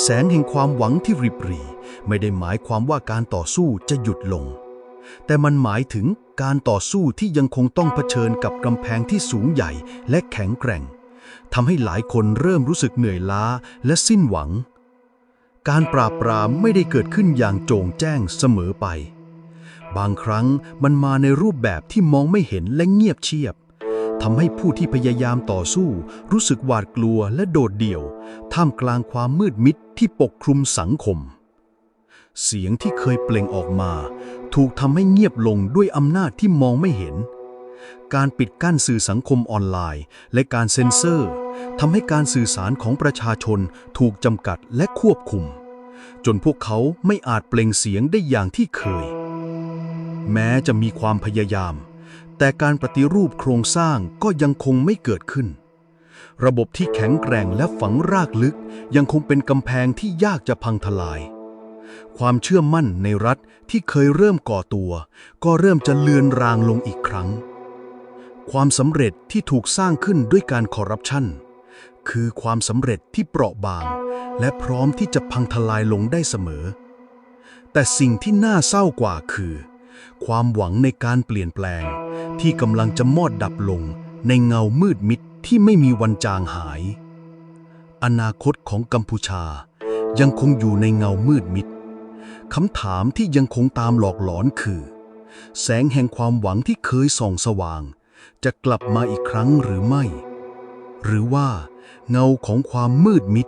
แสงแห่งความหวังที่ริบรีไม่ได้หมายความว่าการต่อสู้จะหยุดลง แต่มันหมายถึงการต่อสู้ที่ยังคงต้องเผชิญกับกำแพงที่สูงใหญ่และแข็งแกร่งทำให้หลายคนเริ่มรู้สึกเหนื่อยล้าและสิ้นหวัง การปราบปรามไม่ได้เกิดขึ้นอย่างโจ่งแจ้งเสมอไป บางครั้งมันมาในรูปแบบที่มองไม่เห็นและเงียบเชียบ ทำให้ผู้ที่พยายามต่อสู้ รู้สึกหวาดกลัวและโดดเดี่ยว ท่ามกลางความมืดมิดที่ปกคลุมสังคม เสียงที่เคยเปล่งออกมา ถูกทำให้เงียบลงด้วยอำนาจที่มองไม่เห็น การปิดกั้นสื่อสังคมออนไลน์ และการเซ็นเซอร์ทำให้การสื่อสารของประชาชนถูกจำกัดและควบคุม จนพวกเขาไม่อาจเปล่งเสียงได้อย่างที่เคย แม้จะมีความพยายาม แต่การปฏิรูปโครงสร้างก็ยังคงไม่เกิดขึ้น ระบบที่แข็งแกร่งและฝังรากลึกยังคงเป็นกำแพงที่ยากจะพังทลาย ความเชื่อมั่นในรัฐที่เคยเริ่มก่อตัว ก็เริ่มจะเลือนรางลงอีกครั้ง ความสำเร็จที่ถูกสร้างขึ้นด้วยการคอร์รัปชันคือความสำเร็จที่เปราะบาง และพร้อมที่จะพังทลายลงได้เสมอ แต่สิ่งที่น่าเศร้ากว่าคือ ความหวังในการเปลี่ยนแปลง ที่กำลังจะมอดดับลงในเงามืดมิดที่ไม่มีวันจางหาย อนาคตของกัมพูชายังคงอยู่ในเงามืดมิดคำถามที่ยังคงตามหลอกหลอนคือ แสงแห่งความหวังที่เคยส่องสว่าง จะกลับมาอีกครั้งหรือไม่ หรือว่าเงาของความมืดมิด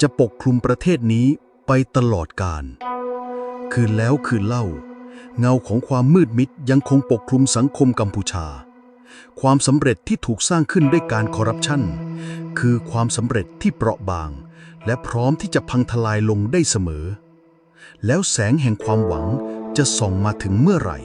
จะปกคลุมประเทศนี้ไปตลอดกาลคืนแล้วคืนเล่า เงาของความมืดมิดยังคงปกคลุมสังคมกัมพูชา ความสำเร็จที่ถูกสร้างขึ้นด้วยการคอร์รัปชัน คือความสำเร็จที่เปราะบาง และพร้อมที่จะพังทลายลงได้เสมอ แล้วแสงแห่งความหวังจะส่องมาถึงเมื่อไหร่